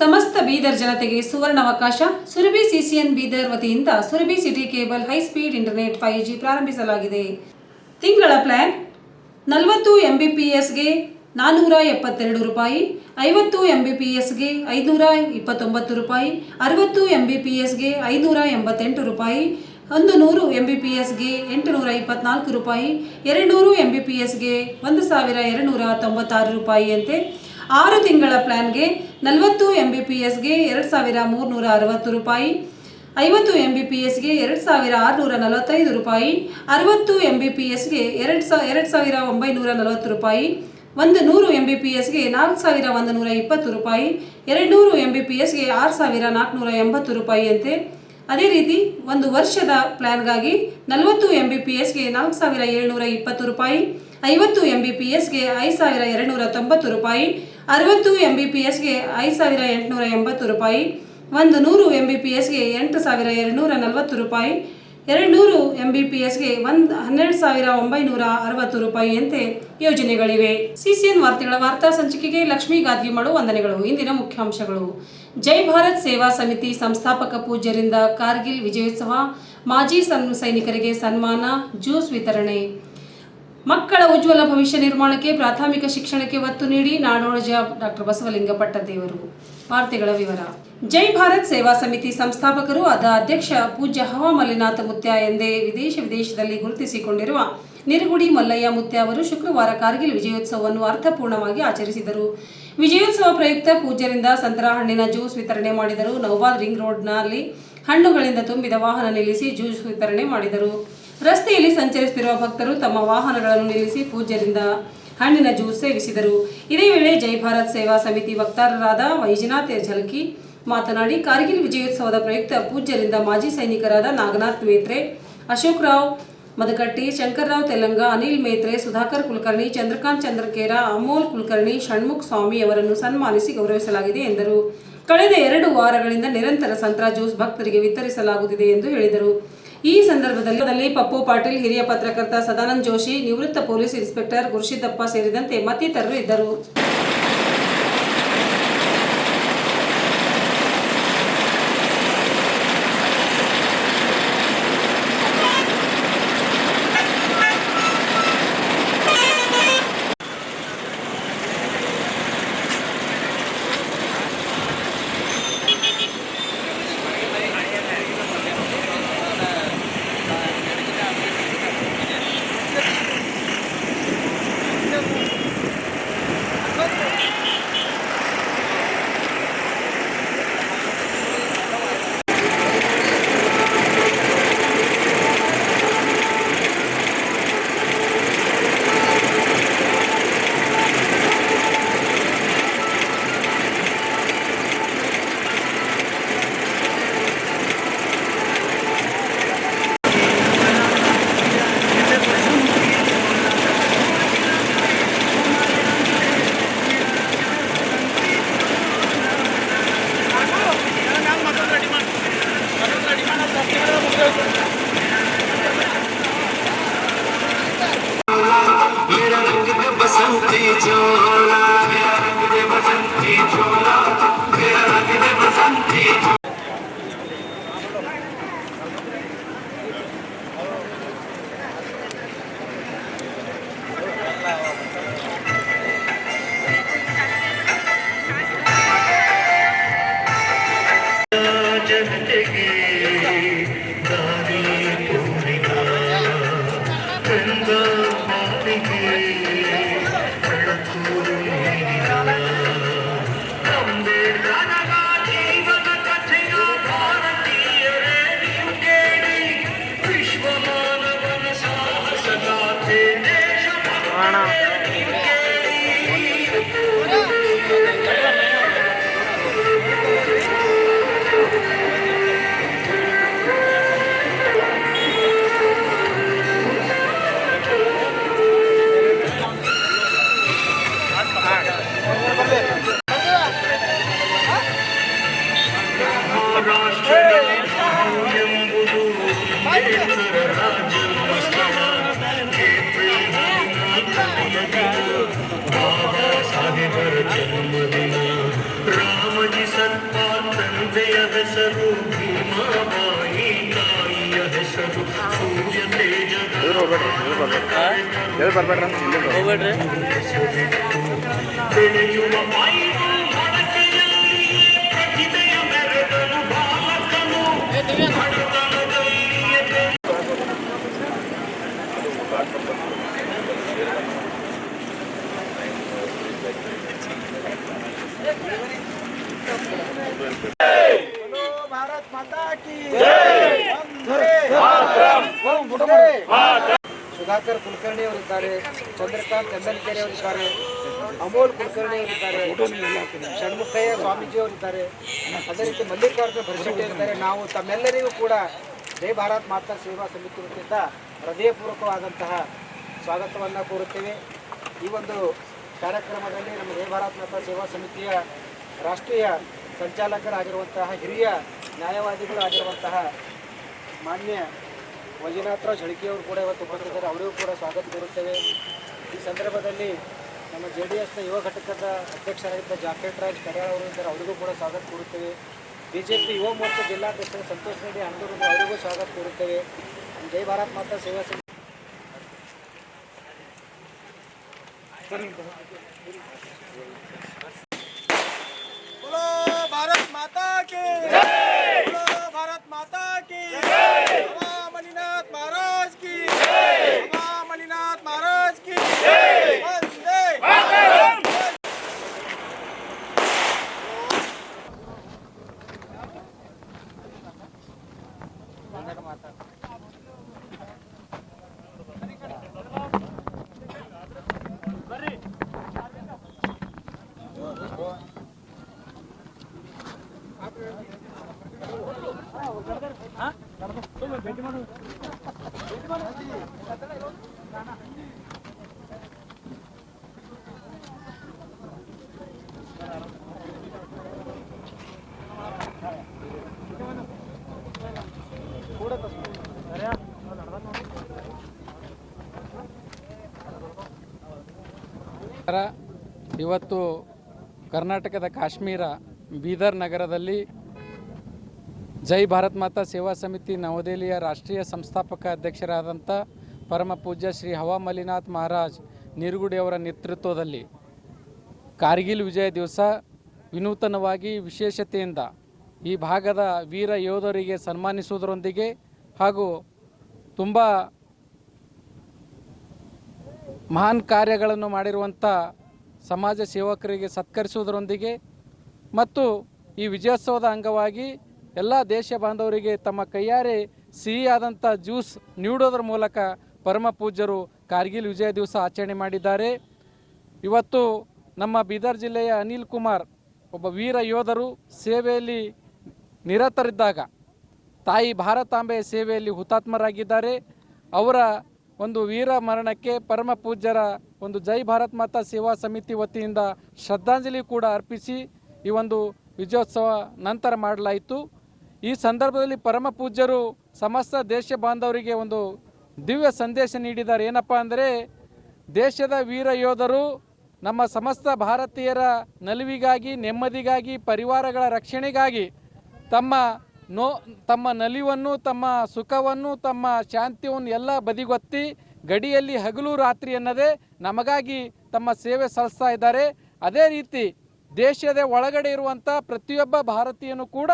ಸಮಸ್ತ ಬೀದರ್ ಜನತೆಗೆ ಸುವರ್ಣಾವಕಾಶ. ಸುರಭಿ ಸಿಸಿಎನ್ ಬೀದರ್ ವತಿಯಿಂದ Surabhi city cable high speed internet five G ಪ್ರಾರಂಭಿಸಲಾಗಿದೆ. ತಿಂಗಳ ಪ್ಲಾನ್, ನಲವತ್ತು ಎಸ್ಗೆ ನಾನ್ನೂರ ಎಪ್ಪತ್ತೆರಡು ರೂಪಾಯಿ, ಐವತ್ತು ಎಂ ಬಿ ಪಿ ಎಸ್ಗೆ ಐದುನೂರ ಇಪ್ಪತ್ತೊಂಬತ್ತು ರೂಪಾಯಿ, ಅರವತ್ತು ಎಂ ಬಿ ಪಿ ಎಸ್ಗೆ ಐನೂರ ಎಂಬತ್ತೆಂಟು ರೂಪಾಯಿ ಒಂದು ನೂರು ಎಂ ಬಿ ಪಿ ಎಸ್ಗೆ ಎಂಟುನೂರ ಇಪ್ಪತ್ನಾಲ್ಕು ರೂಪಾಯಿ ಎರಡು ನೂರು ಎಸ್ಗೆ ಒಂದು ಸಾವಿರ ಎರಡುನೂರ ತೊಂಬತ್ತಾರು ರೂಪಾಯಿಯಂತೆ ಆರು ತಿಂಗಳ ಪ್ಲ್ಯಾನ್ಗೆ ನಲವತ್ತು ಎಂ ಬಿ ಪಿ ಎಸ್ಗೆ ಎರಡು ಸಾವಿರ ಮೂರುನೂರ ಅರವತ್ತು ರೂಪಾಯಿ, ಐವತ್ತು ಎಂ ಬಿ ಪಿ ಎಸ್ಗೆ ಎರಡು ಸಾವಿರ ಆರುನೂರ ನಲವತ್ತೈದು ರೂಪಾಯಿ, ಅರವತ್ತು ಎಂ ಬಿ ಪಿ ಎಸ್ಗೆ ಎರಡು ಸಾ, ಎರಡು ಸಾವಿರ ಒಂಬೈನೂರ ನಲವತ್ತು ರೂಪಾಯಿ, ಒಂದು ನೂರು ಎಂ ಬಿ ಪಿ ಎಸ್ಗೆ ನಾಲ್ಕು ಸಾವಿರ ಒಂದು ನೂರ ಇಪ್ಪತ್ತು ರೂಪಾಯಿ, ಎರಡು ನೂರು ಎಂ ಬಿ ಪಿ ಎಸ್ಗೆ ಆರು ಸಾವಿರ ನಾಲ್ಕುನೂರ ಎಂಬತ್ತು ರೂಪಾಯಿಯಂತೆ ಅದೇ ರೀತಿ ಒಂದು ವರ್ಷದ ಪ್ಲ್ಯಾನ್ಗಾಗಿ ನಲವತ್ತು ಎಂ ಬಿ ಪಿ ಎಸ್ಗೆ ನಾಲ್ಕು ಸಾವಿರ ಏಳ್ನೂರ ಇಪ್ಪತ್ತು ರೂಪಾಯಿ, ಐವತ್ತು ಎಂ ಬಿ ಪಿ ಎಸ್ಗೆ ಐದು ಸಾವಿರ ಎರಡುನೂರ ತೊಂಬತ್ತು ರೂಪಾಯಿ ಅರವತ್ತು ಎಂ ಬಿ ಪಿ ಎಸ್ಗೆ ಐದು ಸಾವಿರ ಎಂಟುನೂರ ಎಂಬತ್ತು ರೂಪಾಯಿ, ಒಂದು ನೂರು ಎಂ ಬಿ ಪಿ ಎಸ್ಗೆ ಎಂಟು ಸಾವಿರ ಎರಡುನೂರ ನಲವತ್ತು ರೂಪಾಯಿ ಎರಡು ನೂರು ಎಂ ಬಿ ಪಿ ಎಸ್ಗೆ ಒಂದು ಹನ್ನೆರಡು ಸಾವಿರ ಒಂಬೈನೂರ ಅರವತ್ತು ರೂಪಾಯಿಯಂತೆ ಯೋಜನೆಗಳಿವೆ. ಸಿಸಿಎನ್ ವಾರ್ತೆಗಳ ವಾರ್ತಾ ಸಂಚಿಕೆಗೆ ಲಕ್ಷ್ಮೀ ಗಾದ್ಗಿಮಡು ವಂದನೆಗಳು. ಇಂದಿನ ಮುಖ್ಯಾಂಶಗಳು. ಜೈ ಭಾರತ್ ಸೇವಾ ಸಮಿತಿ ಸಂಸ್ಥಾಪಕ ಪೂಜ್ಯರಿಂದ ಕಾರ್ಗಿಲ್ ವಿಜಯೋತ್ಸವ, ಮಾಜಿ ಸನ್ ಸೈನಿಕರಿಗೆ ಸನ್ಮಾನ, ಜ್ಯೂಸ್ ವಿತರಣೆ. ಮಕ್ಕಳ ಉಜ್ವಲ ಭವಿಷ್ಯ ನಿರ್ಮಾಣಕ್ಕೆ ಪ್ರಾಥಮಿಕ ಶಿಕ್ಷಣಕ್ಕೆ ಒತ್ತು ನೀಡಿ ನಾಡೋಜ ಡಾಕ್ಟರ್ ಬಸವಲಿಂಗ ಪಟ್ಟದೇವರು. ವಾರ್ತೆಗಳ ವಿವರ. ಜೈ ಭಾರತ್ ಸೇವಾ ಸಮಿತಿ ಸಂಸ್ಥಾಪಕರು ಆದ ಅಧ್ಯಕ್ಷ ಪೂಜ್ಯ ಹವಾ ಮಲ್ಲಿನಾಥ ಮುತ್ಯ ಎಂದೇ ವಿದೇಶ ವಿದೇಶದಲ್ಲಿ ಗುರುತಿಸಿಕೊಂಡಿರುವ ನಿರುಗುಡಿ ಮಲ್ಲಯ್ಯ ಮುತ್ಯ ಅವರು ಶುಕ್ರವಾರ ಕಾರ್ಗಿಲ್ ವಿಜಯೋತ್ಸವವನ್ನು ಅರ್ಥಪೂರ್ಣವಾಗಿ ಆಚರಿಸಿದರು. ವಿಜಯೋತ್ಸವ ಪ್ರಯುಕ್ತ ಪೂಜ್ಯರಿಂದ ಸಂತರ ಹಣ್ಣಿನ ಜ್ಯೂಸ್ ವಿತರಣೆ ಮಾಡಿದರು. ನೌಬಾದ್ ರಿಂಗ್ ರೋಡ್ನಲ್ಲಿ ಹಣ್ಣುಗಳಿಂದ ತುಂಬಿದ ವಾಹನ ನಿಲ್ಲಿಸಿ ಜ್ಯೂಸ್ ವಿತರಣೆ ಮಾಡಿದರು. ರಸ್ತೆಯಲ್ಲಿ ಸಂಚರಿಸುತ್ತಿರುವ ಭಕ್ತರು ತಮ್ಮ ವಾಹನಗಳನ್ನು ನಿಲ್ಲಿಸಿ ಪೂಜ್ಯರಿಂದ ಹಣ್ಣಿನ ಜ್ಯೂಸ್ ಸೇವಿಸಿದರು. ಇದೇ ವೇಳೆ ಜೈ ಭಾರತ್ ಸೇವಾ ಸಮಿತಿ ವಕ್ತಾರರಾದ ವೈಜನಾಥ್ ಝಲ್ಕಿ ಮಾತನಾಡಿ, ಕಾರ್ಗಿಲ್ ವಿಜಯೋತ್ಸವದ ಪ್ರಯುಕ್ತ ಪೂಜ್ಯರಿಂದ ಮಾಜಿ ಸೈನಿಕರಾದ ನಾಗನಾಥ್ ಮೇತ್ರೆ, ಅಶೋಕ್ ರಾವ್ ಮದಕಟ್ಟಿ ಶಂಕರ್ರಾವ್ ತೆಲಂಗ ಅನಿಲ್ ಮೇತ್ರೆ, ಸುಧಾಕರ್ ಕುಲಕರ್ಣಿ, ಚಂದ್ರಕಾಂತ್ ಚಂದ್ರಕೇರ, ಅಮೋಲ್ ಕುಲಕರ್ಣಿ, ಷಣ್ಮುಖ್ ಸ್ವಾಮಿ ಅವರನ್ನು ಸನ್ಮಾನಿಸಿ ಗೌರವಿಸಲಾಗಿದೆ ಎಂದರು. ಕಳೆದ ಎರಡು ವಾರಗಳಿಂದ ನಿರಂತರ ಸಂತ್ರಾ ಜ್ಯೂಸ್ ಭಕ್ತರಿಗೆ ವಿತರಿಸಲಾಗುತ್ತಿದೆ ಎಂದು ಹೇಳಿದರು. ಈ ಸಂದರ್ಭದಲ್ಲಿ ಪಪ್ಪು ಪಾಟೀಲ್, ಹಿರಿಯ ಪತ್ರಕರ್ತ ಸದಾನಂದ ಜೋಶಿ, ನಿವೃತ್ತ ಪೊಲೀಸ್ ಇನ್ಸ್ಪೆಕ್ಟರ್ ಗುರುಶಿದ್ದಪ್ಪ ಸೇರಿದಂತೆ ಮತ್ತಿತರರು ಇದ್ದರು. ಎಲ್ಲಿ ಅವರಿದ್ದಾರೆ ಅಮೋಲ್ ಕುಲಕರ್ಣಿ ಅವರಿದ್ದಾರೆ ಷಣ್ಮುಖಯ್ಯ ಸ್ವಾಮೀಜಿ ಅವರಿದ್ದಾರೆ ಅದೇ ರೀತಿ ಮಲ್ಲಿಕಾರ್ಜುನ ಭರಶೆಟ್ಟಿ ಇದ್ದಾರೆ. ನಾವು ತಮ್ಮೆಲ್ಲರಿಗೂ ಕೂಡ ಜೈ ಭಾರತ್ ಮಾತಾ ಸೇವಾ ಸಮಿತಿ ವತಿಯಿಂದ ಹೃದಯಪೂರ್ವಕವಾದಂತಹ ಸ್ವಾಗತವನ್ನು ಕೋರುತ್ತೇವೆ. ಈ ಒಂದು ಕಾರ್ಯಕ್ರಮದಲ್ಲಿ ನಮ್ಮ ಜೈ ಭಾರತ್ ಮಾತಾ ಸೇವಾ ಸಮಿತಿಯ ರಾಷ್ಟ್ರೀಯ ಸಂಚಾಲಕರಾಗಿರುವಂತಹ ಹಿರಿಯ ನ್ಯಾಯವಾದಿಗಳು ಆಗಿರುವಂತಹ ಮಾನ್ಯ ಮಂಜುನಾಥರಾವ್ ಝಳಕಿಯವರು ಕೂಡ ಇವತ್ತು ಬಂದಿದ್ದಾರೆ ಅವರಿಗೂ ಕೂಡ ಸ್ವಾಗತ ಕೋರುತ್ತೇವೆ. ಈ ಸಂದರ್ಭದಲ್ಲಿ ನಮ್ಮ ಜೆ ಡಿ ಎಸ್ನ ಯುವ ಘಟಕದ ಅಧ್ಯಕ್ಷರಾಗಿದ್ದ ಜಾಕೆಟ್ ರಾಜ್ ಕರಾಳ ಅವರು ಇದ್ದಾರೆ. ಅವರಿಗೂ ಕೂಡ ಸ್ವಾಗತ ಕೋರುತ್ತೇವೆ. B J P Yuva Morcha ಜಿಲ್ಲಾಧ್ಯಕ್ಷರು Santosh Reddy ಅಂಡೂರು ಅವರಿಗೂ ಸ್ವಾಗತ ಕೋರುತ್ತೇವೆ. ಜೈ ಭಾರತ್ ಮಾತಾ, ಸೇವಾ ಸಂಘ ಭಾರತ್ ಮಾತಾ ಭಾರತ್ ಮಾತಾ ಕಿ ಮಹಾರಾಜ್ ಕಿ हाँ? तुम बेटी मानो बेटी मानो ಇವತ್ತು ಕರ್ನಾಟಕದ ಕಾಶ್ಮೀರ ಬೀದರ್ ನಗರದಲ್ಲಿ ಜೈ ಭಾರತ್ ಮಾತಾ ಸೇವಾ ಸಮಿತಿ ನವದೆಹಲಿಯ ರಾಷ್ಟ್ರೀಯ ಸಂಸ್ಥಾಪಕ ಅಧ್ಯಕ್ಷರಾದಂಥ ಪರಮ ಪೂಜ್ಯ ಶ್ರೀ ಹವಾ ಮಲ್ಲಿನಾಥ್ ಮಹಾರಾಜ್ ನಿರುಗುಡಿಯವರ ನೇತೃತ್ವದಲ್ಲಿ ಕಾರ್ಗಿಲ್ ವಿಜಯ ದಿವಸ ವಿನೂತನವಾಗಿ ವಿಶೇಷತೆಯಿಂದ ಈ ಭಾಗದ ವೀರ ಯೋಧರಿಗೆ ಸನ್ಮಾನಿಸುವುದರೊಂದಿಗೆ ಹಾಗೂ ತುಂಬ ಮಹಾನ್ ಕಾರ್ಯಗಳನ್ನು ಮಾಡಿರುವಂಥ ಸಮಾಜ ಸೇವಕರಿಗೆ ಸತ್ಕರಿಸುವುದರೊಂದಿಗೆ ಮತ್ತು ಈ ವಿಜಯೋತ್ಸವದ ಅಂಗವಾಗಿ ಎಲ್ಲ ದೇಶ ಬಾಂಧವರಿಗೆ ತಮ್ಮ ಕೈಯಾರೆ ಸಿಹಿಯಾದಂಥ ಜ್ಯೂಸ್ ನೀಡೋದ್ರ ಮೂಲಕ ಪರಮ ಪೂಜ್ಯರು ಕಾರ್ಗಿಲ್ ವಿಜಯ ದಿವಸ ಆಚರಣೆ ಮಾಡಿದ್ದಾರೆ. ಇವತ್ತು ನಮ್ಮ ಬೀದರ್ ಜಿಲ್ಲೆಯ ಅನಿಲ್ ಕುಮಾರ್ ಒಬ್ಬ ವೀರ ಯೋಧರು ಸೇವೆಯಲ್ಲಿ ನಿರತರಿದ್ದಾಗ ತಾಯಿ ಭಾರತಾಂಬೆಯ ಸೇವೆಯಲ್ಲಿ ಹುತಾತ್ಮರಾಗಿದ್ದಾರೆ. ಅವರ ಒಂದು ವೀರ ಮರಣಕ್ಕೆ ಪರಮ ಪೂಜ್ಯರ ಒಂದು ಜೈ ಭಾರತ್ ಮಾತಾ ಸೇವಾ ಸಮಿತಿ ವತಿಯಿಂದ ಶ್ರದ್ಧಾಂಜಲಿ ಕೂಡ ಅರ್ಪಿಸಿ ಈ ಒಂದು ವಿಜಯೋತ್ಸವ ನಂತರ ಮಾಡಲಾಯಿತು. ಈ ಸಂದರ್ಭದಲ್ಲಿ ಪರಮ ಪೂಜ್ಯರು ಸಮಸ್ತ ದೇಶ ಬಾಂಧವರಿಗೆ ಒಂದು ದಿವ್ಯ ಸಂದೇಶ ನೀಡಿದ್ದಾರೆ. ಏನಪ್ಪ ಅಂದರೆ ದೇಶದ ವೀರ ಯೋಧರು ನಮ್ಮ ಸಮಸ್ತ ಭಾರತೀಯರ ನಲಿವಿಗಾಗಿ, ನೆಮ್ಮದಿಗಾಗಿ, ಪರಿವಾರಗಳ ರಕ್ಷಣೆಗಾಗಿ ತಮ್ಮ ನೋ, ತಮ್ಮ ನಲಿವನ್ನು, ತಮ್ಮ ಸುಖವನ್ನು, ತಮ್ಮ ಶಾಂತಿಯನ್ನು ಎಲ್ಲ ಬದಿಗೊತ್ತಿ ಗಡಿಯಲ್ಲಿ ಹಗಲು ರಾತ್ರಿ ಎನ್ನದೇ ನಮಗಾಗಿ ತಮ್ಮ ಸೇವೆ ಸಲ್ಲಿಸ್ತಾ ಇದ್ದಾರೆ. ಅದೇ ರೀತಿ ದೇಶದ ಒಳಗಡೆ ಇರುವಂಥ ಪ್ರತಿಯೊಬ್ಬ ಭಾರತೀಯನು ಕೂಡ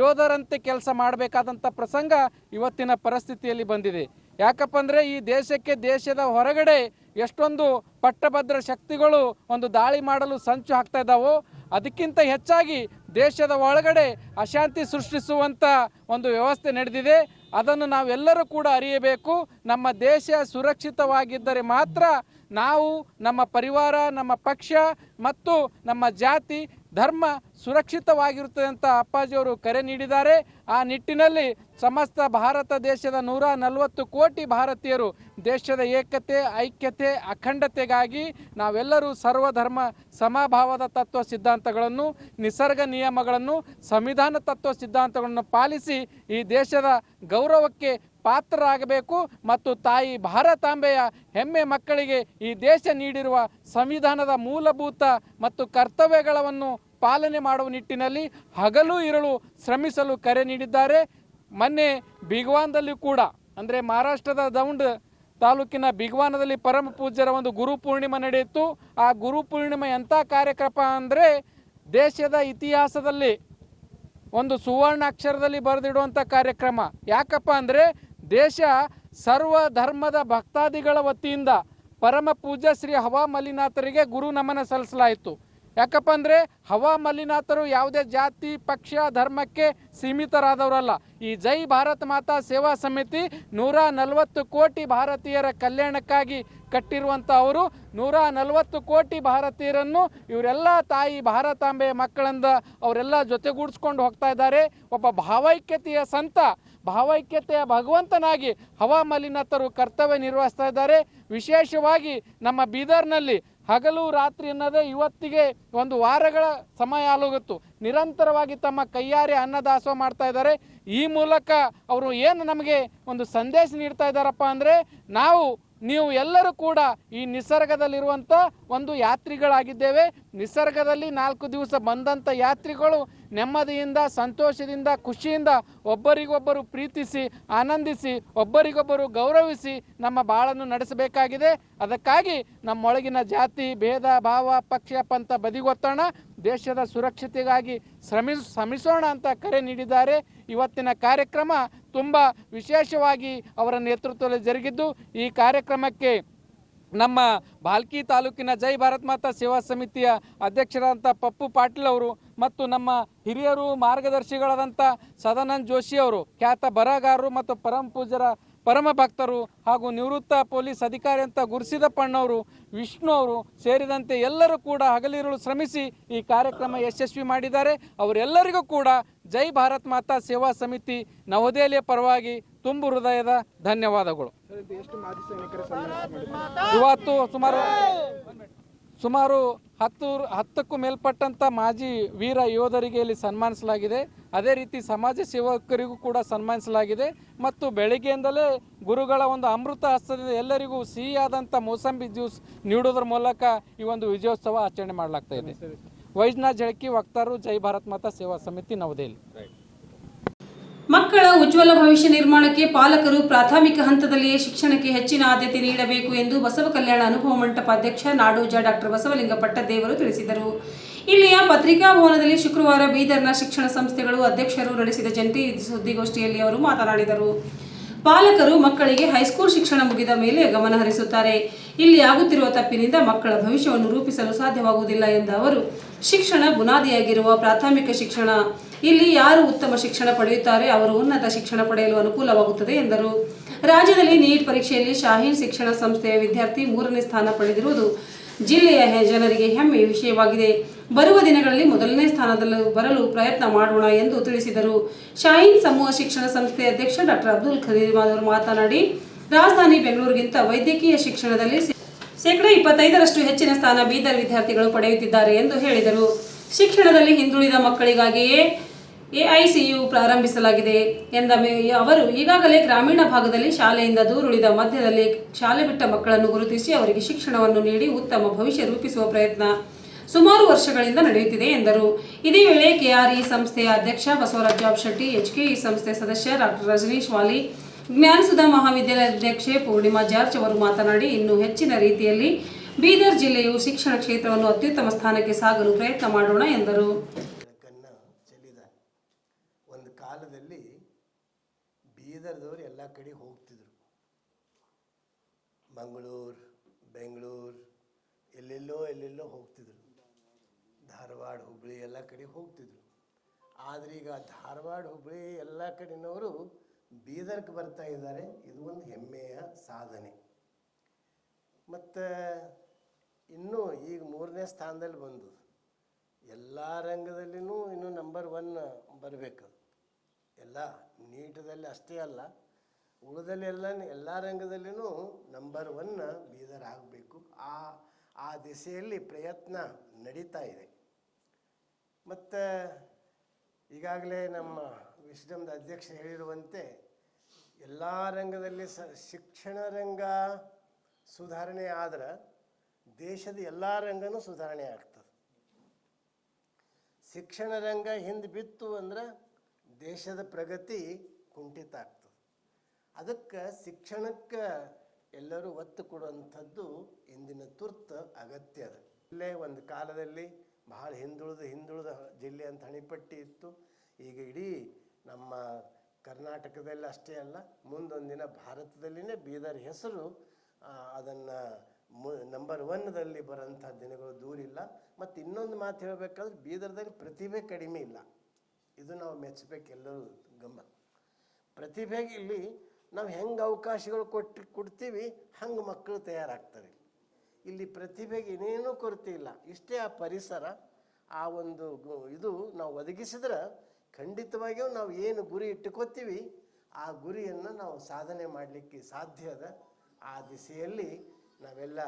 ಯೋಧರಂತೆ ಕೆಲಸ ಮಾಡಬೇಕಾದಂಥ ಪ್ರಸಂಗ ಇವತ್ತಿನ ಪರಿಸ್ಥಿತಿಯಲ್ಲಿ ಬಂದಿದೆ. ಯಾಕಪ್ಪ ಅಂದರೆ ಈ ದೇಶಕ್ಕೆ ದೇಶದ ಹೊರಗಡೆ ಎಷ್ಟೊಂದು ಪಟ್ಟಭದ್ರ ಶಕ್ತಿಗಳು ಒಂದು ದಾಳಿ ಮಾಡಲು ಸಂಚು ಹಾಕ್ತಾ ಇದ್ದಾವೋ, ಅದಕ್ಕಿಂತ ಹೆಚ್ಚಾಗಿ ದೇಶದ ಒಳಗಡೆ ಅಶಾಂತಿ ಸೃಷ್ಟಿಸುವಂಥ ಒಂದು ವ್ಯವಸ್ಥೆ ನಡೆದಿದೆ. ಅದನ್ನು ನಾವೆಲ್ಲರೂ ಕೂಡ ಅರಿಯಬೇಕು. ನಮ್ಮ ದೇಶ ಸುರಕ್ಷಿತವಾಗಿದ್ದರೆ ಮಾತ್ರ ನಾವು ನಮ್ಮ ಪರಿವಾರ, ನಮ್ಮ ಪಕ್ಷ ಮತ್ತು ನಮ್ಮ ಜಾತಿ ಧರ್ಮ ಸುರಕ್ಷಿತವಾಗಿರುತ್ತದೆ ಅಂತ ಅಪ್ಪಾಜಿಯವರು ಕರೆ ನೀಡಿದ್ದಾರೆ. ಆ ನಿಟ್ಟಿನಲ್ಲಿ ಸಮಸ್ತ ಭಾರತ ದೇಶದ ನೂರ ನಲವತ್ತು ಕೋಟಿ ಭಾರತೀಯರು ದೇಶದ ಏಕತೆ, ಐಕ್ಯತೆ, ಅಖಂಡತೆಗಾಗಿ ನಾವೆಲ್ಲರೂ ಸರ್ವಧರ್ಮ ಸಮಭಾವದ ತತ್ವ ಸಿದ್ಧಾಂತಗಳನ್ನು, ನಿಸರ್ಗ ನಿಯಮಗಳನ್ನು, ಸಂವಿಧಾನ ತತ್ವ ಸಿದ್ಧಾಂತಗಳನ್ನು ಪಾಲಿಸಿ ಈ ದೇಶದ ಗೌರವಕ್ಕೆ ಪಾತ್ರರಾಗಬೇಕು ಮತ್ತು ತಾಯಿ ಭಾರತಾಂಬೆಯ ಹೆಮ್ಮೆ ಮಕ್ಕಳಿಗೆ ಈ ದೇಶ ನೀಡಿರುವ ಸಂವಿಧಾನದ ಮೂಲಭೂತ ಮತ್ತು ಕರ್ತವ್ಯಗಳನ್ನು ಪಾಲನೆ ಮಾಡುವ ನಿಟ್ಟಿನಲ್ಲಿ ಹಗಲು ಇರಲು ಶ್ರಮಿಸಲು ಕರೆ ನೀಡಿದ್ದಾರೆ. ಮೊನ್ನೆ ಬಿಗ್ವಾನ್ದಲ್ಲಿ ಕೂಡ, ಅಂದರೆ ಮಹಾರಾಷ್ಟ್ರದ ದೌಂಡ್ ತಾಲೂಕಿನ ಬಿಗ್ವಾನದಲ್ಲಿ ಪರಮ ಪೂಜ್ಯರ ಒಂದು ಗುರು ಪೂರ್ಣಿಮೆ ನಡೆಯಿತು. ಆ ಗುರು ಪೂರ್ಣಿಮೆ ಎಂಥ ಕಾರ್ಯಕ್ರಮ ಅಂದರೆ ದೇಶದ ಇತಿಹಾಸದಲ್ಲಿ ಒಂದು ಸುವರ್ಣ ಅಕ್ಷರದಲ್ಲಿ ಬರೆದಿಡುವಂಥ ಕಾರ್ಯಕ್ರಮ. ಯಾಕಪ್ಪ ಅಂದರೆ ದೇಶ ಸರ್ವ ಧರ್ಮದ ಭಕ್ತಾದಿಗಳ ವತಿಯಿಂದ ಪರಮ ಪೂಜ್ಯ ಶ್ರೀ ಹವಾ ಮಲ್ಲಿನಾಥರಿಗೆ ಗುರು ನಮನ ಸಲ್ಲಿಸಲಾಯಿತು. ಯಾಕಪ್ಪ ಅಂದರೆ ಹವಾ ಮಲ್ಲಿನಾಥರು ಯಾವುದೇ ಜಾತಿ, ಪಕ್ಷ, ಧರ್ಮಕ್ಕೆ ಸೀಮಿತರಾದವರಲ್ಲ. ಈ ಜೈ ಭಾರತ್ ಮಾತಾ ಸೇವಾ ಸಮಿತಿ ನೂರ ನಲವತ್ತು ಕೋಟಿ ಭಾರತೀಯರ ಕಲ್ಯಾಣಕ್ಕಾಗಿ ಕಟ್ಟಿರುವಂಥ ಅವರು ನೂರ ನಲವತ್ತು ಕೋಟಿ ಭಾರತೀಯರನ್ನು ಇವರೆಲ್ಲ ತಾಯಿ ಭಾರತಾಂಬೆಯ ಮಕ್ಕಳಿಂದ ಅವರೆಲ್ಲ ಜೊತೆಗೂಡಿಸ್ಕೊಂಡು ಹೋಗ್ತಾ ಇದ್ದಾರೆ. ಒಬ್ಬ ಭಾವೈಕ್ಯತೆಯ ಸಂತ ಭಾವೈಕ್ಯತೆಯ ಭಗವಂತನಾಗಿ ಹವಾಮಲಿನತರು ಕರ್ತವ್ಯ ನಿರ್ವಹಿಸ್ತಾ ಇದ್ದಾರೆ. ವಿಶೇಷವಾಗಿ ನಮ್ಮ ಬೀದರ್ನಲ್ಲಿ ಹಗಲು ರಾತ್ರಿ ಅನ್ನೋದೇ ಇವತ್ತಿಗೆ ಒಂದು ವಾರಗಳ ಸಮಯ ಆಲೋಗಿತ್ತು. ನಿರಂತರವಾಗಿ ತಮ್ಮ ಕೈಯಾರೆ ಅನ್ನದಾಸೋಹ ಮಾಡ್ತಾ ಇದ್ದಾರೆ. ಈ ಮೂಲಕ ಅವರು ಏನು ನಮಗೆ ಒಂದು ಸಂದೇಶ ನೀಡ್ತಾ ಇದ್ದಾರಪ್ಪ ಅಂದರೆ ನಾವು ನೀವು ಎಲ್ಲರೂ ಕೂಡ ಈ ನಿಸರ್ಗದಲ್ಲಿರುವಂಥ ಒಂದು ಯಾತ್ರಿಗಳಾಗಿದ್ದೇವೆ. ನಿಸರ್ಗದಲ್ಲಿ ನಾಲ್ಕು ದಿವಸ ಬಂದಂಥ ಯಾತ್ರಿಗಳು ನೆಮ್ಮದಿಯಿಂದ, ಸಂತೋಷದಿಂದ, ಖುಷಿಯಿಂದ ಒಬ್ಬರಿಗೊಬ್ಬರು ಪ್ರೀತಿಸಿ, ಆನಂದಿಸಿ, ಒಬ್ಬರಿಗೊಬ್ಬರು ಗೌರವಿಸಿ ನಮ್ಮ ಬಾಳನ್ನು ನಡೆಸಬೇಕಾಗಿದೆ. ಅದಕ್ಕಾಗಿ ನಮ್ಮೊಳಗಿನ ಜಾತಿ, ಭೇದ, ಭಾವ ಪಕ್ಷ ಪಂಥ ಬದಿಗೊತ್ತೋಣ. ದೇಶದ ಸುರಕ್ಷತೆಗಾಗಿ ಶ್ರಮಿ, ಶ್ರಮಿಸೋಣ ಅಂತ ಕರೆ ನೀಡಿದ್ದಾರೆ. ಇವತ್ತಿನ ಕಾರ್ಯಕ್ರಮ ತುಂಬ ವಿಶೇಷವಾಗಿ ಅವರ ನೇತೃತ್ವದಲ್ಲಿ ಜರುಗಿದ್ದು, ಈ ಕಾರ್ಯಕ್ರಮಕ್ಕೆ ನಮ್ಮ ಬಾಲ್ಕಿ ತಾಲೂಕಿನ ಜೈ ಭಾರತ್ ಮಾತಾ ಸೇವಾ ಸಮಿತಿಯ ಅಧ್ಯಕ್ಷರಾದಂಥ ಪಪ್ಪು ಪಾಟೀಲ್ ಅವರು ಮತ್ತು ನಮ್ಮ ಹಿರಿಯರು ಮಾರ್ಗದರ್ಶಿಗಳಾದಂಥ ಸದಾನಂದ್ ಜೋಶಿ ಅವರು, ಖ್ಯಾತ ಬರಹಗಾರರು ಮತ್ತು ಪರಂ ಪೂಜ್ಯರ ಪರಮ ಭಕ್ತರು ಹಾಗೂ ನಿವೃತ್ತ ಪೊಲೀಸ್ ಅಧಿಕಾರಿ ಅಂತ ಗುರುಸಿದಪ್ಪಣ್ಣವರು ವಿಷ್ಣು ಅವರು ಸೇರಿದಂತೆ ಎಲ್ಲರೂ ಕೂಡ ಹಗಲಿರುಳು ಶ್ರಮಿಸಿ ಈ ಕಾರ್ಯಕ್ರಮ ಯಶಸ್ವಿ ಮಾಡಿದ್ದಾರೆ. ಅವರೆಲ್ಲರಿಗೂ ಕೂಡ ಜೈ ಭಾರತ್ ಮಾತಾ ಸೇವಾ ಸಮಿತಿ ನವದೆಹಲಿಯ ಪರವಾಗಿ ತುಂಬು ಹೃದಯದ ಧನ್ಯವಾದಗಳು. ಇವತ್ತು ಸುಮಾರು ಸುಮಾರು ಹತ್ತು ಹತ್ತಕ್ಕೂ ಮೇಲ್ಪಟ್ಟಂತ ಮಾಜಿ ವೀರ ಯೋಧರಿಗೆ ಇಲ್ಲಿ ಸನ್ಮಾನಿಸಲಾಗಿದೆ. ಅದೇ ರೀತಿ ಸಮಾಜ ಸೇವಕರಿಗೂ ಕೂಡ ಸನ್ಮಾನಿಸಲಾಗಿದೆ. ಮತ್ತು ಬೆಳಿಗ್ಗೆಯಿಂದಲೇ ಗುರುಗಳ ಒಂದು ಅಮೃತ ಹಸ್ತದಿಂದ ಎಲ್ಲರಿಗೂ ಸಿಹಿಯಾದಂಥ ಮೋಸಂಬಿ ಜ್ಯೂಸ್ ನೀಡುವುದರ ಮೂಲಕ ಈ ಒಂದು ವಿಜಯೋತ್ಸವ ಆಚರಣೆ ಮಾಡಲಾಗ್ತಾ ಇದೆ. ವೈಜ್ನಾಥ್ ಜಳಕಿ ವಕ್ತಾರರು ಜೈ ಭಾರತ್ ಮಾತಾ ಸೇವಾ ಸಮಿತಿ ನವದೆಹಲಿ. ಮಕ್ಕಳ ಉಜ್ವಲ ಭವಿಷ್ಯ ನಿರ್ಮಾಣಕ್ಕೆ ಪಾಲಕರು ಪ್ರಾಥಮಿಕ ಹಂತದಲ್ಲಿಯೇ ಶಿಕ್ಷಣಕ್ಕೆ ಹೆಚ್ಚಿನ ಆದ್ಯತೆ ನೀಡಬೇಕು ಎಂದು ಬಸವ ಕಲ್ಯಾಣ ಅನುಭವ ಮಂಟಪ ಅಧ್ಯಕ್ಷ ನಾಡೋಜ ಡಾಕ್ಟರ್ ಬಸವಲಿಂಗ ಪಟ್ಟದೇವರು ತಿಳಿಸಿದರು. ಇಲ್ಲಿಯ ಪತ್ರಿಕಾ ಭವನದಲ್ಲಿ ಶುಕ್ರವಾರ ಬೀದರ್ನ ಶಿಕ್ಷಣ ಸಂಸ್ಥೆಗಳು ಅಧ್ಯಕ್ಷರು ನಡೆಸಿದ ಜಂಟಿ ಸುದ್ದಿಗೋಷ್ಠಿಯಲ್ಲಿ ಅವರು ಮಾತನಾಡಿದರು. ಪಾಲಕರು ಮಕ್ಕಳಿಗೆ ಹೈಸ್ಕೂಲ್ ಶಿಕ್ಷಣ ಮುಗಿದ ಮೇಲೆ ಗಮನ ಹರಿಸುತ್ತಾರೆ. ಇಲ್ಲಿ ಆಗುತ್ತಿರುವ ತಪ್ಪಿನಿಂದ ಮಕ್ಕಳ ಭವಿಷ್ಯವನ್ನು ರೂಪಿಸಲು ಸಾಧ್ಯವಾಗುವುದಿಲ್ಲ ಎಂದ ಅವರು, ಶಿಕ್ಷಣ ಬುನಾದಿಯಾಗಿರುವ ಪ್ರಾಥಮಿಕ ಶಿಕ್ಷಣ. ಇಲ್ಲಿ ಯಾರು ಉತ್ತಮ ಶಿಕ್ಷಣ ಪಡೆಯುತ್ತಾರೆ, ಅವರು ಉನ್ನತ ಶಿಕ್ಷಣ ಪಡೆಯಲು ಅನುಕೂಲವಾಗುತ್ತದೆ ಎಂದರು. ರಾಜ್ಯದಲ್ಲಿ ನೀಟ್ ಪರೀಕ್ಷೆಯಲ್ಲಿ ಶಾಹೀನ್ ಶಿಕ್ಷಣ ಸಂಸ್ಥೆಯ ವಿದ್ಯಾರ್ಥಿ ಮೂರನೇ ಸ್ಥಾನ ಪಡೆದಿರುವುದು ಜಿಲ್ಲೆಯ ಜನರಿಗೆ ಹೆಮ್ಮೆಯ ವಿಷಯವಾಗಿದೆ. ಬರುವ ದಿನಗಳಲ್ಲಿ ಮೊದಲನೇ ಸ್ಥಾನದಲ್ಲಿ ಬರಲು ಪ್ರಯತ್ನ ಮಾಡೋಣ ಎಂದು ತಿಳಿಸಿದರು. ಶಾಹೀನ್ ಸಮೂಹ ಶಿಕ್ಷಣ ಸಂಸ್ಥೆ ಅಧ್ಯಕ್ಷ ಡಾಕ್ಟರ್ ಅಬ್ದುಲ್ ಖದೀರ್ ಮಾತನಾಡಿ ರಾಜಧಾನಿ ಬೆಂಗಳೂರಿಗಿಂತ ವೈದ್ಯಕೀಯ ಶಿಕ್ಷಣದಲ್ಲಿ ಶೇಕಡಾ ಇಪ್ಪತ್ತೈದರಷ್ಟು ಹೆಚ್ಚಿನ ಸ್ಥಾನ ಬೀದರ್ ವಿದ್ಯಾರ್ಥಿಗಳು ಪಡೆಯುತ್ತಿದ್ದಾರೆ ಎಂದು ಹೇಳಿದರು. ಶಿಕ್ಷಣದಲ್ಲಿ ಹಿಂದುಳಿದ ಮಕ್ಕಳಿಗಾಗಿಯೇ ಎಐಸಿಯು ಪ್ರಾರಂಭಿಸಲಾಗಿದೆ ಎಂದ ಅವರು ಈಗಾಗಲೇ ಗ್ರಾಮೀಣ ಭಾಗದಲ್ಲಿ ಶಾಲೆಯಿಂದ ದೂರುಳಿದ ಮಧ್ಯದಲ್ಲಿ ಶಾಲೆ ಬಿಟ್ಟ ಮಕ್ಕಳನ್ನು ಗುರುತಿಸಿ ಅವರಿಗೆ ಶಿಕ್ಷಣವನ್ನು ನೀಡಿ ಉತ್ತಮ ಭವಿಷ್ಯ ರೂಪಿಸುವ ಪ್ರಯತ್ನ ಸುಮಾರು ವರ್ಷಗಳಿಂದ ನಡೆಯುತ್ತಿದೆ ಎಂದರು. ಇದೇ ವೇಳೆ ಕೆಆರ್ಇ ಸಂಸ್ಥೆಯ ಅಧ್ಯಕ್ಷ ಬಸವರಾಜ್ ಜಾಬ್ ಶೆಟ್ಟಿ ಎಚ್ಕೆಇ ಸಂಸ್ಥೆ ಸದಸ್ಯ ಡಾಕ್ಟರ್ ರಜನೀಶ್ ವಾಲಿ ಜ್ಞಾನಸುಧಾ ಮಹಾವಿದ್ಯಾಲಯ ಅಧ್ಯಕ್ಷೆ ಪೂರ್ಣಿಮಾ ಜಾರ್ಜ್ ಅವರು ಮಾತನಾಡಿ, ಇನ್ನೂ ಹೆಚ್ಚಿನ ರೀತಿಯಲ್ಲಿ ಬೀದರ್ ಜಿಲ್ಲೆಯು ಶಿಕ್ಷಣ ಕ್ಷೇತ್ರವನ್ನು ಅತ್ಯುತ್ತಮ ಸ್ಥಾನಕ್ಕೆ ಸಾಗಲು ಪ್ರಯತ್ನ ಮಾಡೋಣ ಎಂದರು. ಒಂದು ಕಾಲದಲ್ಲಿ ಬೀದರ್ದವರು ಎಲ್ಲ ಕಡೆ ಹೋಗ್ತಿದ್ರು. ಮಂಗಳೂರು, ಬೆಂಗಳೂರು, ಎಲ್ಲೆಲ್ಲೋ ಎಲ್ಲೆಲ್ಲೋ ಹೋಗ್ತಿದ್ರು. ಧಾರವಾಡ ಹುಬ್ಬಳ್ಳಿ ಎಲ್ಲ ಕಡೆ ಹೋಗ್ತಿದ್ರು. ಆದರೆ ಈಗ ಧಾರವಾಡ ಹುಬ್ಬಳ್ಳಿ ಎಲ್ಲ ಕಡೆನವರು ಬೀದರ್ಗೆ ಬರ್ತಾ ಇದ್ದಾರೆ. ಇದು ಒಂದು ಹೆಮ್ಮೆಯ ಸಾಧನೆ. ಮತ್ತು ಇನ್ನೂ ಈಗ ಮೂರನೇ ಸ್ಥಾನದಲ್ಲಿ ಬಂದು ಎಲ್ಲ ರಂಗದಲ್ಲಿನೂ ಇನ್ನು ನಂಬರ್ ಒನ್ ಬರಬೇಕು. ಎಲ್ಲ ನೀಟದಲ್ಲಿ ಅಷ್ಟೇ ಅಲ್ಲ ಉಳಿದಲ್ಲೆಲ್ಲ ಎಲ್ಲ ರಂಗದಲ್ಲಿನೂ ನಂಬರ್ ಒನ್ ಬೀದರ್ ಆಗಬೇಕು. ಆ ಆ ದಿಸೆಯಲ್ಲಿ ಪ್ರಯತ್ನ ನಡೀತಾ ಇದೆ. ಮತ್ತು ಈಗಾಗಲೇ ನಮ್ಮ ವಿಶ್ರಮದ ಅಧ್ಯಕ್ಷ ಹೇಳಿರುವಂತೆ ಎಲ್ಲ ರಂಗದಲ್ಲಿ ಸ, ಶಿಕ್ಷಣ ರಂಗ ಸುಧಾರಣೆ ಆದ್ರೆ ದೇಶದ ಎಲ್ಲ ರಂಗನೂ ಸುಧಾರಣೆ ಆಗ್ತದೆ. ಶಿಕ್ಷಣ ರಂಗ ಹಿಂದೆ ಬಿತ್ತು ಅಂದ್ರೆ ದೇಶದ ಪ್ರಗತಿ ಕುಂಠಿತ ಆಗ್ತದೆ. ಅದಕ್ಕೆ ಶಿಕ್ಷಣಕ್ಕೆ ಎಲ್ಲರೂ ಒತ್ತು ಕೊಡುವಂಥದ್ದು ಇಂದಿನ ತುರ್ತು ಅಗತ್ಯ ಅದ. ಇಲ್ಲೇ ಒಂದು ಕಾಲದಲ್ಲಿ ಬಹಳ ಹಿಂದುಳಿದ ಹಿಂದುಳಿದ ಜಿಲ್ಲೆ ಅಂತ ಹಣಿಪಟ್ಟಿ ಇತ್ತು. ಈಗ ಇಡೀ ನಮ್ಮ ಕರ್ನಾಟಕದಲ್ಲಿ ಅಷ್ಟೇ ಅಲ್ಲ ಮುಂದೊಂದು ದಿನ ಭಾರತದಲ್ಲಿನೇ ಬೀದರ್ ಹೆಸರು ಅದನ್ನು ಮು ನಂಬರ್ ಒನ್ನಲ್ಲಿ ಬರೋಂಥ ದಿನಗಳು ದೂರಿಲ್ಲ ಮತ್ತು ಇನ್ನೊಂದು ಮಾತು ಹೇಳಬೇಕಾದ್ರೆ ಬೀದರ್ದಲ್ಲಿ ಪ್ರತಿಭೆ ಕಡಿಮೆ ಇಲ್ಲ. ಇದು ನಾವು ಮೆಚ್ಚಬೇಕು ಎಲ್ಲರೂ ಗಮ್ಮ ಪ್ರತಿಭೆಗೆ ಇಲ್ಲಿ ನಾವು ಹೆಂಗೆ ಅವಕಾಶಗಳು ಕೊಟ್ಟು, ಕೊಡ್ತೀವಿ, ಹಂಗೆ ಮಕ್ಕಳು ತಯಾರಾಗ್ತಾರೆ. ಇಲ್ಲಿ ಪ್ರತಿಭೆಗೆ ಏನೇನೂ ಕೊರತೆ ಇಲ್ಲ. ಇಷ್ಟೇ ಆ ಪರಿಸರ, ಆ ಒಂದು ಇದು ನಾವು ಒದಗಿಸಿದ್ರೆ ಖಂಡಿತವಾಗಿಯೂ ನಾವು ಏನು ಗುರಿ ಇಟ್ಟುಕೊತ್ತೀವಿ ಆ ಗುರಿಯನ್ನು ನಾವು ಸಾಧನೆ ಮಾಡಲಿಕ್ಕೆ ಸಾಧ್ಯ ಅದ. ಆ ದಿಸೆಯಲ್ಲಿ ನಾವೆಲ್ಲ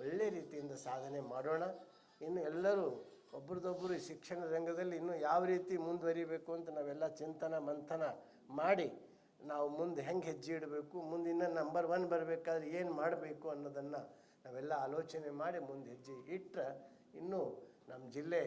ಒಳ್ಳೆ ರೀತಿಯಿಂದ ಸಾಧನೆ ಮಾಡೋಣ. ಇನ್ನು ಎಲ್ಲರೂ ಒಬ್ರದೊಬ್ಬರು ಈ ಶಿಕ್ಷಣ ರಂಗದಲ್ಲಿ ಇನ್ನೂ ಯಾವ ರೀತಿ ಮುಂದುವರಿಬೇಕು ಅಂತ ನಾವೆಲ್ಲ ಚಿಂತನ, ಮಂಥನ ಮಾಡಿ ನಾವು ಮುಂದೆ ಹೆಂಗೆ ಹೆಜ್ಜೆ ಇಡಬೇಕು, ಮುಂದಿನ ನಂಬರ್ ಒನ್ ಬರಬೇಕಾದ್ರೆ ಏನು ಮಾಡಬೇಕು ಅನ್ನೋದನ್ನು ನಾವೆಲ್ಲ ಆಲೋಚನೆ ಮಾಡಿ ಮುಂದೆ ಹೆಜ್ಜೆ ಇಟ್ಟರೆ ಇನ್ನೂ ನಮ್ಮ ಜಿಲ್ಲೆ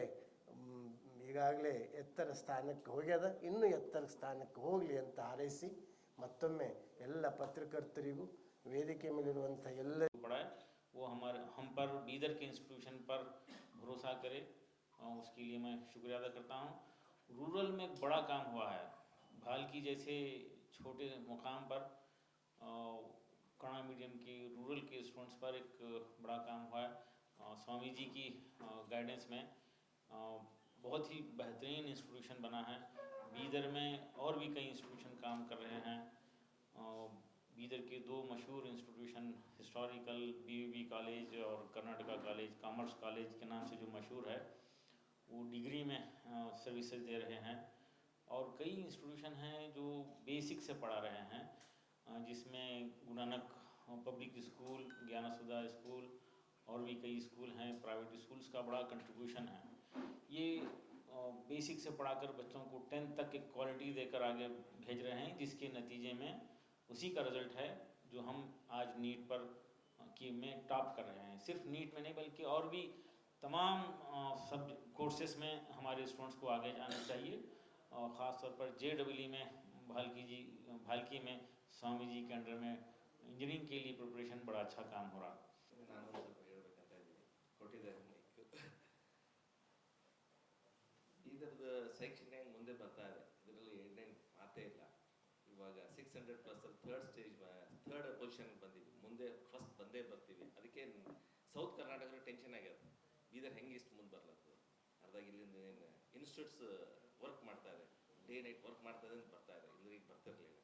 ಮ್, ಈಗಾಗಲೇ ಎತ್ತರ ಸ್ಥಾನಕ್ಕೆ ಹೋಗ್ಯದ ಇನ್ನೂ ಎತ್ತರ ಸ್ಥಾನಕ್ಕೆ ಹೋಗಲಿ ಅಂತ ಹಾರೈಸಿ ಮತ್ತೊಮ್ಮೆ ಎಲ್ಲ ಪತ್ರಕರ್ತರಿಗೂ ವೇದಿಕೆ ಮೇಲಿರುವಂಥ ಎಲ್ಲ पड़ा है वो हमारे हम पर बीदर के इंस्टीट्यूशन पर भरोसा करे अ, उसके लिए मैं शुक्रिया अदा करता हूँ रूरल में एक बड़ा काम हुआ है भालकी जैसे छोटे मुकाम पर अ, कन्नड़ा मीडियम की रूरल के स्टूडेंट्स पर एक बड़ा काम हुआ है। स्वामी जी की गाइडेंस में बहुत ही बेहतरीन इंस्टीट्यूशन बना है। बीदर में और भी कई इंस्टीट्यूशन काम कर रहे हैं। बीदर के दो मशहूर इंस्टीट्यूशन हिस्टोरिकल बीवीबी कॉलेज और कर्नाटका कॉलेज कॉमर्स कॉलेज के नाम से जो मशहूर है, वो डिग्री में सर्विसेज़ दे रहे हैं। और कई इंस्टीट्यूशन हैं जो बेसिक से पढ़ा रहे हैं। जिसमें Guru Nanak public school Gnanasudha school और भी कई स्कूल हैं प्राइवेट स्कूल्स का बड़ा कंट्रीब्यूशन है। ये बेसिक से पढ़ाकर बच्चों को टेंथ तक एक क्वालिटी देकर आगे भेज रहे हैं, जिसके नतीजे में उसी का रिज़ल्ट है जो हम आज नीट पर की में टॉप कर रहे हैं। सिर्फ़ नीट में नहीं, बल्कि और भी तमाम सब कोर्सेस में हमारे स्टूडेंट्स को आगे जाना चाहिए। और ख़ास तौर पर जे डब्ल्यू में, भालकी जी, भालकी में स्वामी जी के अंडर में इंजीनियरिंग के लिए प्रिपरेशन बड़ा अच्छा काम हो रहा ನಾನು ಒಂದು ಸ್ವಲ್ಪ ಹೇಳ್ಬೇಕಂತ ಇದ್ದೀನಿ ಕೊಟ್ಟಿದ್ದಾರೆ ಮೈಕ್ ಇದರದ್ದು ಸೆಕ್ಷನ್ ಹೆಂಗೆ ಮುಂದೆ ಬರ್ತಾ ಇದೆ ಇದರಲ್ಲಿ ಏನೇನು ಮಾತೇ ಇಲ್ಲ ಇವಾಗ six hundred plus third stage third position ಬಂದಿವಿ ಮುಂದೆ ಫಸ್ಟ್ ಬಂದೇ ಬರ್ತೀವಿ ಅದಕ್ಕೆ ಸೌತ್ ಕರ್ನಾಟಕದ ಟೆನ್ಷನ್ ಆಗ್ಯದ ಬೀದರ್ ಹೆಂಗೆ ಇಷ್ಟು ಮುಂದೆ ಬರ್ಲತ್ತದ ಅರ್ಧಾಗ ಇಲ್ಲಿಂದ ಏನು ಇನ್ಸ್ಟಿಟ್ಯೂಟ್ಸ್ ವರ್ಕ್ ಮಾಡ್ತಾ ಇದೆ ಡೇ ನೈಟ್ ವರ್ಕ್ ಮಾಡ್ತಾ ಇದೆ ಅಂತ ಬರ್ತಾ ಇದೆ ಇಲ್ಲರಿಗೆ ಬರ್ತಿರ್ಲಿಲ್ಲ ಮತ್ತು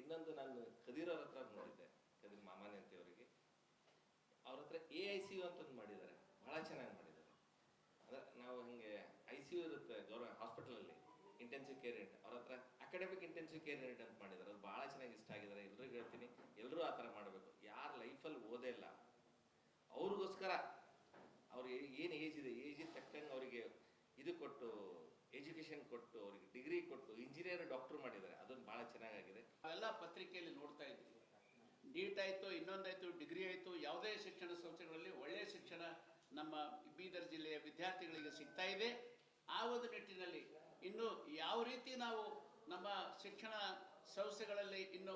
ಇನ್ನೊಂದು ನಾನು ಕದೀರವ್ರ ಹತ್ರ ನೋಡಿದ್ದೆ, ಕದೀರ್ ಮಾಮಾನೆ ಅಂತ ಅವರಿಗೆ ಅವ್ರ ಹತ್ರ ಎ ಐ ಸಿ ಯು ಅಂತಂದು ಮಾಡಿದ್ದಾರೆ, ಬಹಳ ಚೆನ್ನಾಗಿ ಮಾಡಿದ್ದಾರೆ. ಅಂದ್ರೆ ನಾವು ಹಿಂಗೆ ಐ ಸಿ ಯು ಇರುತ್ತೆ ಗೌರ್ಮೆಂಟ್ ಹಾಸ್ಪಿಟಲಲ್ಲಿ ಇಂಟೆನ್ಸಿವ್ ಕೇರ್ ಯೂನಿಟ್ ಅವ್ರ ಹತ್ರ ಅಕಾಡೆಮಿಕ್ ಇಂಟೆನ್ಸಿವ್ ಕೇರ್ ಯೂನಿಟ್ ಅಂತ ಮಾಡಿದ್ದಾರೆ, ಅದು ಭಾಳ ಚೆನ್ನಾಗಿ ಇಷ್ಟ ಆಗಿದ್ದಾರೆ. ಎಲ್ರಿಗೂ ಹೇಳ್ತೀನಿ ಎಲ್ಲರೂ ಆ ಥರ ಮಾಡಬೇಕು. ಯಾರು ಲೈಫಲ್ಲಿ ಓದೇ ಇಲ್ಲ, ಅವ್ರಿಗೋಸ್ಕರ ಅವ್ರು ಏನು ಏಜ್ ಇದೆ, ಏಜ್ ತಕ್ಕಂಗೆ ಅವರಿಗೆ ಇದು ಕೊಟ್ಟು ಎಜುಕೇಶನ್ ಕೊಟ್ಟು, ಅವರಿಗೆ ಡಿಗ್ರಿ ಕೊಟ್ಟು ಇಂಜಿನಿಯರ್ ಡಾಕ್ಟರ್ ಮಾಡಿದ್ದಾರೆ. ಅದೊಂದು ಭಾಳ ಚೆನ್ನಾಗಾಗಿದೆ. ಅವೆಲ್ಲ ಪತ್ರಿಕೆಯಲ್ಲಿ ನೋಡ್ತಾ ಇದ್ವಿ ನೀಟ್ ಆಯಿತು, ಇನ್ನೊಂದಾಯಿತು ಡಿಗ್ರಿ ಆಯಿತು, ಯಾವುದೇ ಶಿಕ್ಷಣ ಸಂಸ್ಥೆಗಳಲ್ಲಿ ಒಳ್ಳೆಯ ಶಿಕ್ಷಣ ನಮ್ಮ ಬೀದರ್ ಜಿಲ್ಲೆಯ ವಿದ್ಯಾರ್ಥಿಗಳಿಗೆ ಸಿಗ್ತಾ ಇದೆ. ಆ ಒಂದು ನಿಟ್ಟಿನಲ್ಲಿ ಇನ್ನು ಯಾವ ರೀತಿ ನಾವು ನಮ್ಮ ಶಿಕ್ಷಣ ಸಂಸ್ಥೆಗಳಲ್ಲಿ ಇನ್ನು